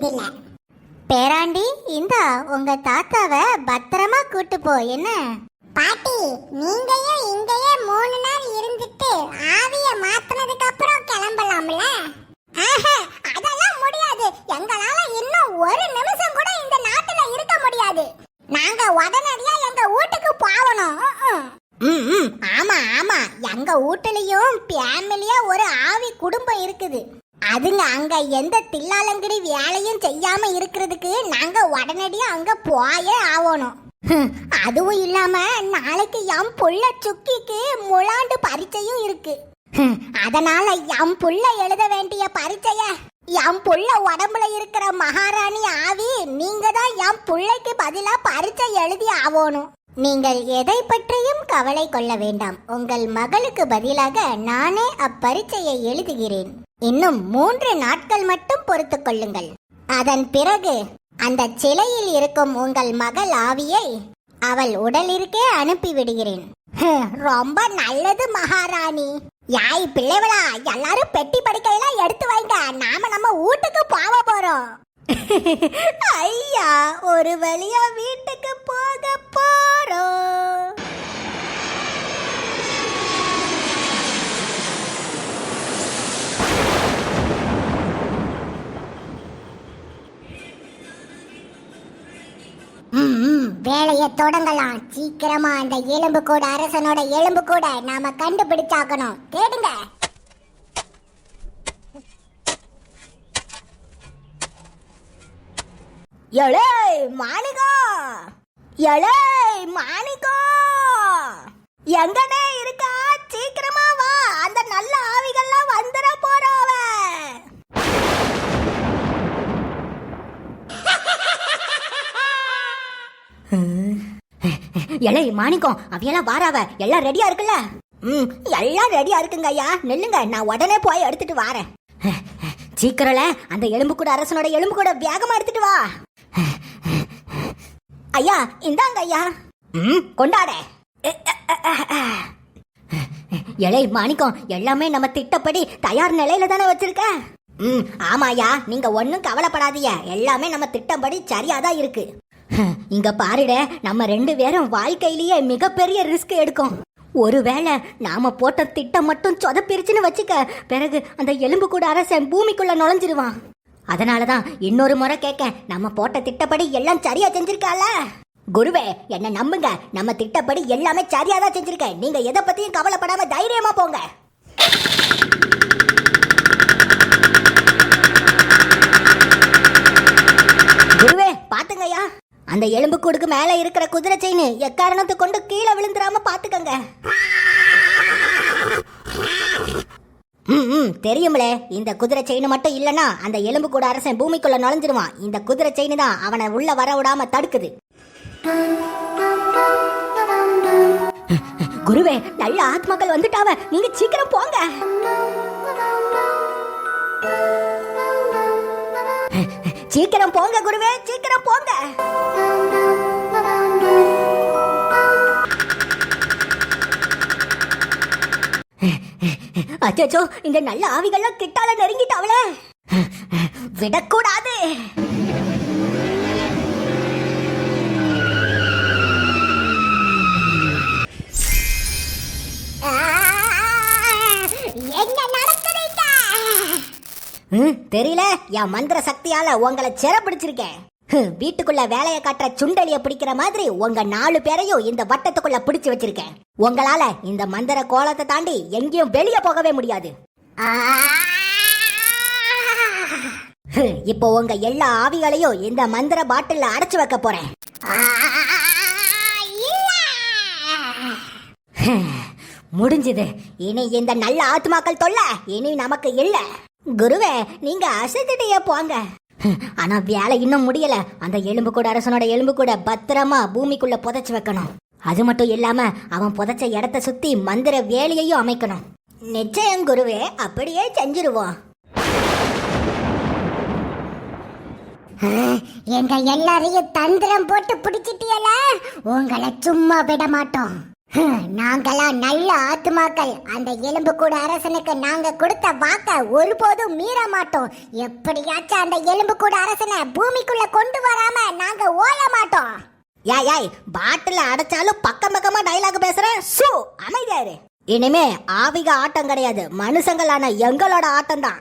வேண்டியதில்ல பேராண்டி இந்தா உங்க தாத்தாவை பத்திரமா கூட்டு போ என்ன? பாட்டி நீங்கயே இங்கேயே மூணு நாள் இருந்துட்டு ஆவிய மாத்துனதுக்கு அப்புறம் கிளம்பலாம்ல? ஆஹா, அதெல்லாம் முடியாது. எங்களால இன்னும் ஒரு நிமிஷம் கூட இந்த நாட்டுல இருக்க முடியாது. நாங்க உடனடியா எங்க வீட்டுக்கு போகணும். ம் ம், ஆமா ஆமா. எங்க வீட்டுலயும் ஃபேமிலியா ஒரு ஆவி குடும்பம் இருக்குது. அதுங்க அங்க எந்த தில்லாலங்கடி வேலையும் செய்யாம இருக்கிறதுக்கு நாங்க உடனடியா அங்க போயே ஆகணும். அதுவும் இல்லாம நாளைக்கு என் புள்ள சுக்கிக்கு முளாண்டு பரீட்சையும் இருக்கு. அதனால என் புள்ள எழுத வேண்டிய பரீட்சைய என் புள்ள உடம்புல இருக்கிற மகாராணி ஆவி நீங்க தான் என் புள்ளைக்கு பதிலா பரீட்சை எழுதி ஆகணும். நீங்கள் எதை பற்றியும் கவலை கொள்ள வேண்டாம். உங்கள் மகளுக்கு பதிலாக நானே அப்பரீட்சையை எழுதுகிறேன். இன்னும் மூன்று நாட்கள் மட்டும் பொறுத்து கொள்ளுங்கள். அதன் பிறகு அந்த சிலையில் இருக்கும் உங்கள் மகள் ஆவியை அவள் உடலிற்கே அனுப்பி விடுகிறேன் ரொம்ப நல்லது மகாராணி. யாய் பிள்ளைவளா எல்லாரும் பெட்டி படுக்கையெல்லாம் எடுத்து வைங்க. நாம நம்ம வீட்டுக்கு போக போறோம். ஐயா ஒரு வழியா வீட்டுக்கு போக போறோம். வேலையை தொடங்கலாம் சீக்கிரமா அந்த எலும்பு கூட அரசனோட எலும்பு கூட நாம கண்டுபிடிச்சாக்கணும் கேடுங்க எழே மாணிக்கம் எழே மாணிக்கம் எங்கடே இருக்கா சீக்கிரமா வா அந்த நல்ல ஆவிகள்லாம் வந்துட போறாவ எலை மாணிக்கம் அவையெல்லாம் வாராவ எல்லாம் ரெடியா இருக்குல்ல? ம் எல்லாம் ரெடியா இருக்குங்க ஐயா. நில்லுங்க நான் உடனே போய் எடுத்துட்டு வாரேன். சீக்கிரம்ல அந்த எலும்பு கூட அரசனோட எலும்பு கூட வேகமா எடுத்துட்டு வா. ஐயா இந்தாங்க ஐயா. ம் கொண்டாட. இலை மாணிக்கம் எல்லாமே நம்ம திட்டப்படி தயார் நிலையில தானே வச்சிருக்க? ம் ஆமாயா நீங்க ஒன்றும் கவலைப்படாதீங்க. எல்லாமே நம்ம திட்டப்படி சரியாதான் இருக்கு. இங்க பாருட நம்ம ரெண்டு பேரும் வாழ்க்கையிலேயே மிகப்பெரிய ரிஸ்க் எடுக்கும். ஒருவேளை நாம போட்ட திட்டம் மட்டும் சொதப்பிருச்சுன்னு வச்சுக்க பிறகு அந்த எலும்பு கூட அரசன் பூமிக்குள்ள நுழைஞ்சிருவான். அதனாலதான் இன்னொரு முறை கேட்க நம்ம போட்ட திட்டப்படி எல்லாம் சரியா செஞ்சிருக்கால குருவே என்ன நம்புங்க நம்ம திட்டப்படி எல்லாமே சரியா தான் செஞ்சிருக்கேன். நீங்க எதை பத்தியும் கவலைப்படாம தைரியமா போங்க குருவே பாத்துங்கய்யா அந்த எலும்புக்கூடுக்கு மேல இருக்கிற குதிரை செயின் எக்காரணத்தை கொண்டு கீழே விழுந்துராம பாத்துக்கங்க. ம் தெரியும்லே. இந்த குதிரை செயின் மட்டும் இல்லனா அந்த எலும்பு கூட அரசன் பூமிக்குள்ள நுழைஞ்சிருவான். இந்த குதிரை செயின் தான் அவனை உள்ள வர விடாம தடுக்குது. குருவே நல்ல ஆத்மாக்கள் வந்துட்டாவ. நீங்க சீக்கிரம் போங்க. சீக்கிரம் போங்க குருவே சீக்கிரம் போங்க. அச்சோ இந்த நல்ல ஆவிகள்லாம் கிட்டால நெருங்கிட்டாவல விடக்கூடாது. தெரியல என் மந்திர சக்தியால உங்களை சிற பிடிச்சிருக்கேன் வீட்டுக்குள்ள வேலையை காட்டுற சுண்டலிய பிடிக்கிற மாதிரி உங்க நாலு பேரையும் இந்த வட்டத்துக்குள்ள பிடிச்சு வச்சிருக்கேன். உங்களால இந்த மந்திர கோலத்தை தாண்டி எங்கேயும் வெளியே போகவே முடியாது. இப்போ உங்க எல்லா ஆவிகளையும் இந்த மந்திர பாட்டில்ல அடைச்சு வைக்க போறேன். முடிஞ்சது. இனி இந்த நல்ல ஆத்மாக்கள் தொல்ல இனி நமக்கு இல்லை. குருவே நீங்க அசதிடைய போங்க. ஆனா வேலை இன்னும் முடியல. அந்த எலும்பு கூட அரசனோட எலும்பு கூட பத்திரமா பூமிக்குள்ள புதைச்சு வைக்கணும். அது மட்டும் இல்லாம அவன் புதைச்ச இடத்த சுத்தி மந்திர வேலையையும் அமைக்கணும். நிச்சயம் குருவே அப்படியே செஞ்சிருவோம். எங்க எல்லாரையும் தந்திரம் போட்டு பிடிச்சிட்டியல? உங்களை சும்மா விட மாட்டோம் நாங்கெல்லாம் நல்ல ஆத்துமாக்கள். அந்த எலும்பு கூட அரசனுக்கு நாங்க கொடுத்த வாக்க ஒருபோதும் மீற மாட்டோம். எப்படியாச்சும் அந்த எலும்பு கூட அரசனை பூமிக்குள்ள கொண்டு வராம நாங்க ஓய மாட்டோம். யாய் யாய் பாட்டில அடைச்சாலும் பக்கம் பக்கமா டைலாக் பேசுறேன் சு அமைதியாரு இனிமே ஆவிக ஆட்டம் கிடையாது. மனுஷங்களான எங்களோட ஆட்டம் தான்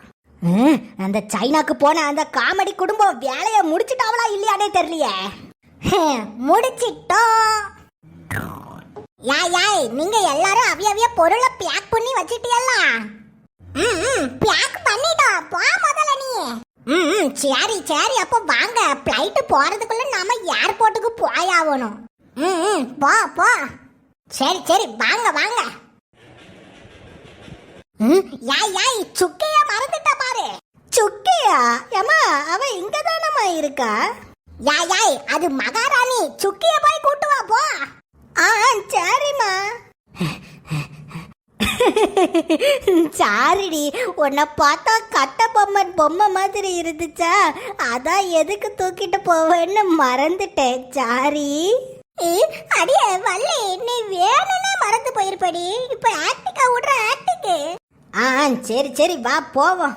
அந்த சைனாக்கு போன அந்த காமெடி குடும்பம் வேலைய முடிச்சிட்டாவளா இல்லையானே தெரியலையே. முடிச்சிட்டோம். யாய் யாய் நீங்க எல்லாரும் அவிய அவிய பொருளை பேக் பண்ணி வச்சிட்டீங்களா ம் பேக் பண்ணிட்டோம் போ முதல்ல நீ. ம் ம் சரி சரி அப்போ வாங்க. ஃப்ளைட் போறதுக்குள்ள நாம ஏர்போர்ட்டுக்கு போயாகணும். ம் போ போ. சரி சரி வாங்க வாங்க. ம் யாய் யாய் சுக்கைய மறந்துட்ட பாரு. சுக்கியா? ஏமா அவ இங்க தானம்மா இருக்கா? யாய் யாய் அது மகாராணி. சுக்கிய போய் கூட்டு வா போ. ஆ சரிம்மா. சாரிடி உன்னை பார்த்தா கட்ட பொம்மன் பொம்மை மாதிரி இருந்துச்சா? அதான் எதுக்கு தூக்கிட்டு போவேன்னு மறந்துட்டேன் சாரி. அடிய அடியே வள்ளி நீ வேணும்னே மறந்து போயிருப்படி. இப்போ ஆக்டிக்கா விடுற ஆக்டிக்கு ஆ சரி சரி வா போவோம்.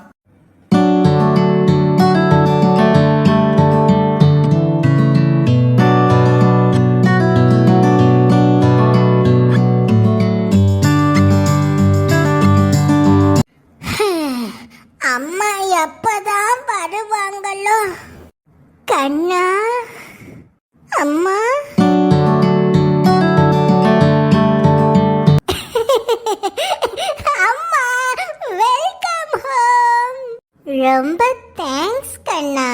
வருவாங்களோ கண்ணா? அம்மா? அம்மா வெல்கம் ஹோம் ரொம்ப தேங்க்ஸ் கண்ணா.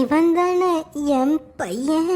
இவன் தானே என் பையன்.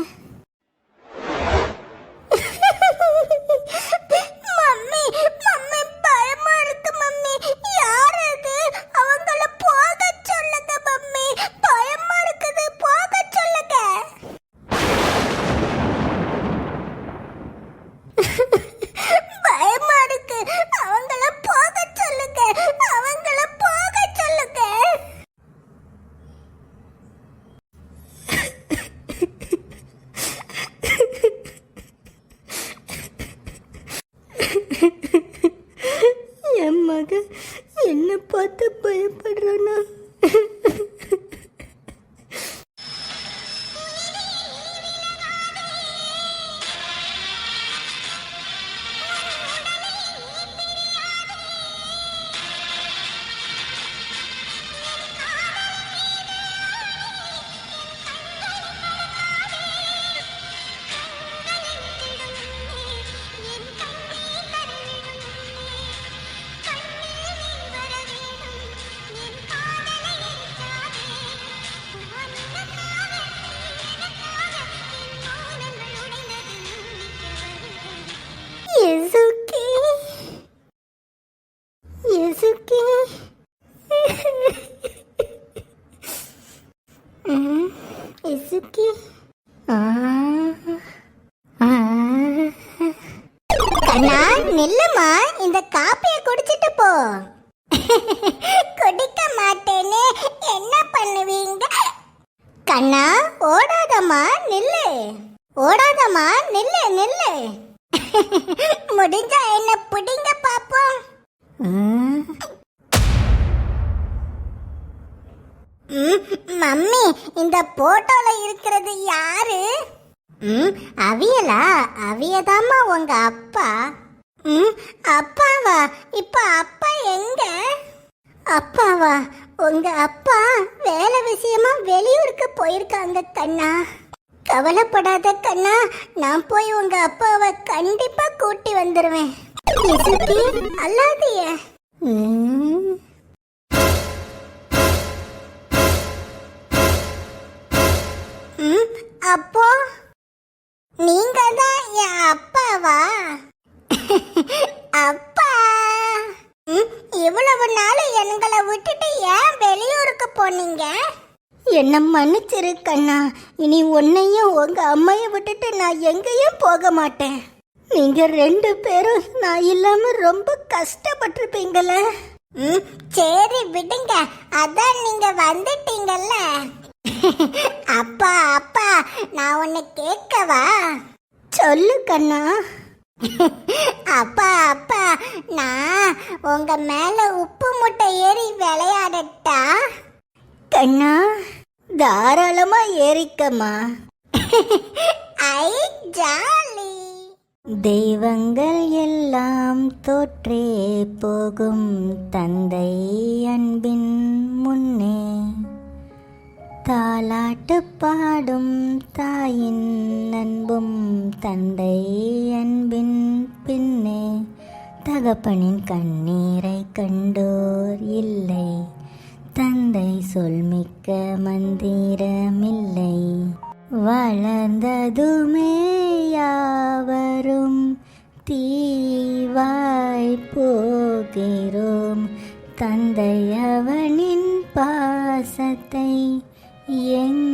ம், Yuzuki. ஆ. ஆ. கண்ணா நில்லுமா. இந்த காப்பிய குடிச்சிட்டு போ. குடிக்க மாட்டேனே. என்ன பண்ணுவீங்க? கண்ணா ஓடாதம்மா நில்லு. ஓடாதம்மா நில்லு நில்லு. முடிஞ்சா என்ன பிடிங்க பாப்போம். மம்மி இந்த போட்டோல இருக்கிறது யாரு? ம் அவியலா? அவியதாம்மா உங்க அப்பா. ம் அப்பாவா? இப்ப அப்பா எங்க? அப்பாவா? உங்க அப்பா வேலை விஷயமா வெளியூருக்கு போயிருக்காங்க கண்ணா. கவலைப்படாத கண்ணா நான் போய் உங்க அப்பாவை கண்டிப்பா கூட்டி வந்துருவேன். அல்லாதிய ம். அப்போ? நீங்க தான் என் அப்பாவா? அப்பா! இவ்வளவு நாள் எங்களை விட்டுட்டு ஏன் வெளியூருக்கு போனீங்க? என்ன மன்னிச்சிரு கண்ணா. இனி உன்னையும் உங்க அம்மையை விட்டுட்டு நான் எங்கேயும் போக மாட்டேன். நீங்க ரெண்டு பேரும் நான் இல்லாம ரொம்ப கஷ்டப்பட்டிருப்பீங்களே. சரி விடுங்க. அதான் நீங்க வந்துட்டீங்கல்ல. அப்பா அப்பா நான் உன்னை கேட்கவா? சொல்லு கண்ணா. அப்பா அப்பா நான் உங்க மேல உப்பு முட்டை ஏறி விளையாடட்டா? கண்ணா தாராளமா ஏறிக்கம்மா. ஐ ஜாலி. தெய்வங்கள் எல்லாம் தோற்றே போகும் தந்தை அன்பின் முன்னே. தாலாட்டு பாடும் தாயின் அன்பும் தந்தை அன்பின் பின்னே தகப்பனின் கண்ணீரை கண்டோர் இல்லை தந்தை சொல்மிக்க மந்திரமில்லை. வளர்ந்ததுமே யாவரும் தீவாய் போகிறோம் தந்தை அவனின் பாசத்தை எங்கே